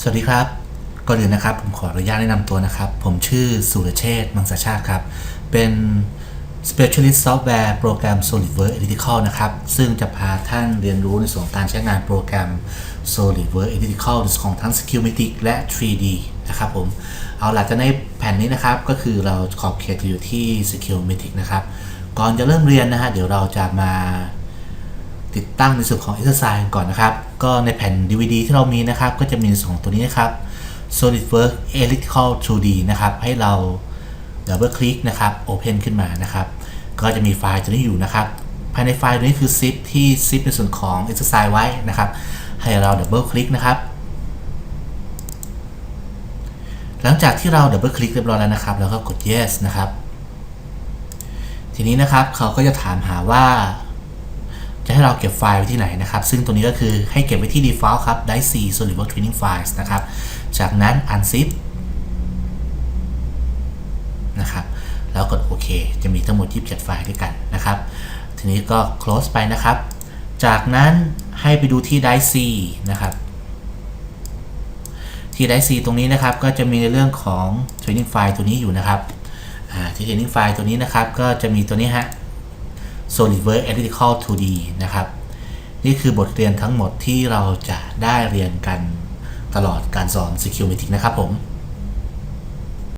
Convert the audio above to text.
สวัสดีครับ ก่อนอื่นนะครับผมขออนุญาตแนะนำตัวนะครับ ผมชื่อสุรเชษฐ์มังสชาติครับ เป็น Specialist Software โปรแกรม SolidWorks Analytical นะครับ ซึ่งจะพาท่านเรียนรู้ในส่วนการใช้งานโปรแกรม SolidWorks Analytical ในส่วนของทั้ง Schematic และ 3D นะครับผม เอาหล่ะจะในแผ่นนี้นะครับ ก็คือเราขอบเขตอยู่ที่ Schematic นะครับ ก่อนจะเริ่มเรียนนะฮะ เดี๋ยวเราจะมา ติดตั้งในส่วนของ exercise ก่อนนะครับ ก็ในแผ่น DVD ที่เรามีนะครับ ก็จะมีสองตัวนี้นะครับ SolidWorks Elliptical 2D นะครับ ให้เราดับเบิลคลิกนะครับ Open ขึ้นมานะครับ ก็จะมีไฟล์ตัวนี้อยู่นะครับ ภายในไฟล์ตัวนี้คือ zip ที่ zip ในส่วนของ exercise ไว้นะครับ ให้เราดับเบิลคลิกนะครับหลังจากที่เราดับเบิลคลิกเรียบร้อยแล้วนะครับ แล้วก็กด yes นะครับ ทีนี้นะครับเขาก็จะถามหาว่า จะให้เราเก็บไฟล์ไว้ที่ไหนนะครับ ซึ่งตัวนี้ก็คือให้เก็บไว้ที่ default ครับได้ C SolidWorks Training Files นะครับ จากนั้น unzip นะครับ แล้วกดโอเค จะมีทั้งหมด 27 ไฟล์ด้วยกันนะครับ ทีนี้ก็ close ไปนะครับ จากนั้นให้ไปดูที่ Drive C นะครับ ที่ Drive C ตรงนี้นะครับ ก็จะมีในเรื่องของ Training File ตัวนี้อยู่นะครับที่ Training File ตัวนี้นะครับ ก็จะมีตัวนี้ฮะ SolidWorks Analytical 2D นะครับ นี่คือบทเรียนทั้งหมดที่เราจะได้เรียนกันตลอดการสอน Security นะครับผม